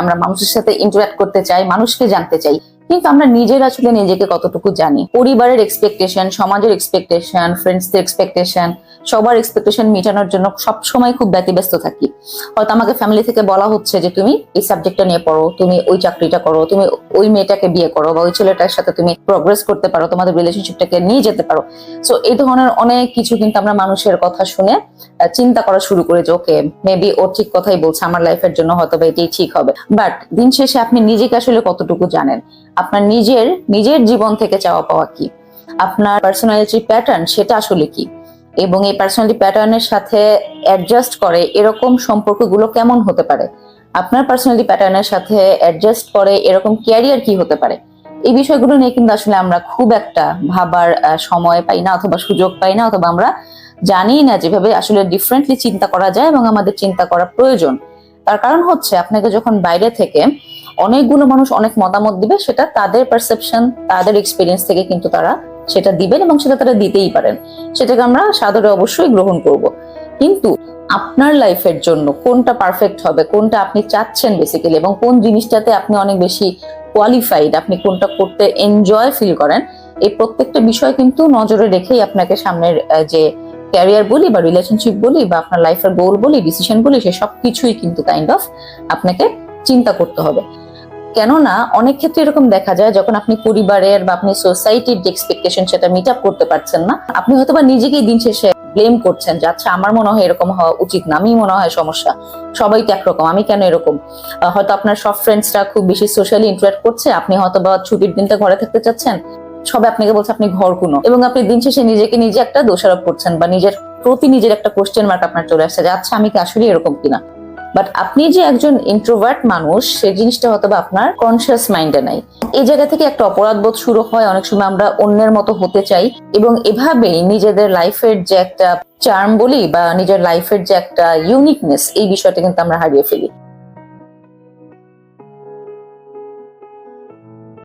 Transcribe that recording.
আমরা মানুষের সাথে ইন্টারাক্ট করতে চাই, মানুষকে জানতে চাই। কিন্তু আমরা নিজের আসলে নিজেকে কতটুকু জানি? পরিবারের এক্সপেকটেশন সমাজের এক্সপেকটেশন ফ্রেন্ডসদের এক্সপেকটেশন সবার এক্সপেকটেশন মেটানোর জন্য সব সময় খুব ব্যতিব্যস্ত থাকি। হয়তো আমাকে ফ্যামিলি থেকে বলা হচ্ছে যে, তুমি এই সাবজেক্টটা নিয়ে পড়ো, তুমি ওই চাকরিটা করো, তুমি ওই মেয়েটাকে বিয়ে করো বা ওই ছেলেটার সাথে তুমি প্রোগ্রেস করতে পারো, তোমাদের রিলেশনশিপটাকে নিয়ে যেতে পারো। সো এই ধরনের অনেক কিছু কিন্তু আমরা মানুষের কথা শুনে চিন্তা করা শুরু করে যে ওকে মেবি ও ঠিক কথাই বলছে, আমার লাইফের জন্য হয়তো বা এটাই ঠিক হবে। বাট দিন শেষে আপনি নিজেকে আসলে কতটুকু জানেন? আপনার নিজের নিজের জীবন থেকে চাওয়া পাওয়া কি? আপনার পার্সোনালিটি প্যাটার্ন সেটা আসলে কি? এবং এই পার্সোনালিটি প্যাটার্নের সাথে অ্যাডজাস্ট করে এরকম সম্পর্কগুলো কেমন হতে পারে? আপনার পার্সোনালিটি প্যাটার্নের সাথে অ্যাডজাস্ট করে এরকম ক্যারিয়ার কি হতে পারে? এই বিষয়গুলো নিয়ে কিন্তু আসলে আমরা খুব একটা ভাবার সময় পাই না অথবা সুযোগ পাই না অথবা আমরা জানি না যেভাবে আসলে ডিফারেন্টলি চিন্তা করা যায় এবং আমাদের চিন্তা করা প্রয়োজন। তার কারণ হচ্ছে আপনাকে যখন বাইরে থেকে অনেকগুলো মানুষ অনেক মতামত দিবে, সেটা তাদের পারসেপশন তাদের এক্সপিরিয়েন্স থেকে কিন্তু তারা সেটা দিবেন এবং সেটা তারা দিতেই পারেন। সেটাকে আমরা সাদরে অবশ্যই গ্রহণ করব। কিন্তু আপনার লাইফের জন্য কোনটা পারফেক্ট হবে, কোনটা আপনি চাচ্ছেন বেসিক্যালি এবং কোন জিনিসটাতে আপনি অনেক বেশি কোয়ালিফাইড আপনি কোনটা করতে এনজয় ফিল করেন, এই প্রত্যেকটা বিষয় কিন্তু নজরে রেখেই আপনাকে সামনের যে ক্যারিয়ার বলি বা রিলেশনশিপ বলি বা আপনার লাইফের গোল বলি ডিসিশন বলি, সে সব কিছুই কিন্তু কাইন্ড অফ আপনাকে চিন্তা করতে হবে। কেননা, অনেক ক্ষেত্রে এরকম দেখা যায়, যখন আপনি পরিবারের বা আপনি সোসাইটির যে এক্সপেকটেশন সেটা মিট আপ করতে পারছেন না, আপনি হয়তো বা নিজেকেই দিন শেষে ব্লেম করছেন যে আচ্ছা আমার মনে হয় এরকম হওয়া উচিত না আমি মনে হয় সমস্যা, সবাই তো একরকম, আমি কেন এরকম? হয়তো আপনার সব ফ্রেন্ডসরা খুব বেশি সোশ্যালি ইন্টারাক্ট করছে, আপনি হয়তো বা ছুটির দিনটা ঘরে থাকতে চাচ্ছেন, সবাই আপনাকে বলছে, আপনি ঘর কোনো এবং আপনি দিন শেষে নিজেকে নিজে একটা দোষারোপ করছেন বা নিজের প্রতি নিজের একটা কোশ্চেন মার্ক আপনার চলে আসছে যে আচ্ছা আমি কি আসলে এরকম কিনা? বাট আপনি যে একজন ইন্ট্রোভার্ট মানুষ সেই জিনিসটা হয়তো আপনার কনসিয়াস মাইন্ডে নাই। এই জায়গা থেকে একটা অপরাধ বোধ শুরু হয়, অনেক সময় আমরা অন্যের মতো হতে চাই। এবং এভাবেই নিজেদের লাইফের যে একটা চার্ম বলি বা নিজের লাইফের যে একটা ইউনিকনেস এই বিষয়টা কিন্তু আমরা হারিয়ে ফেলি।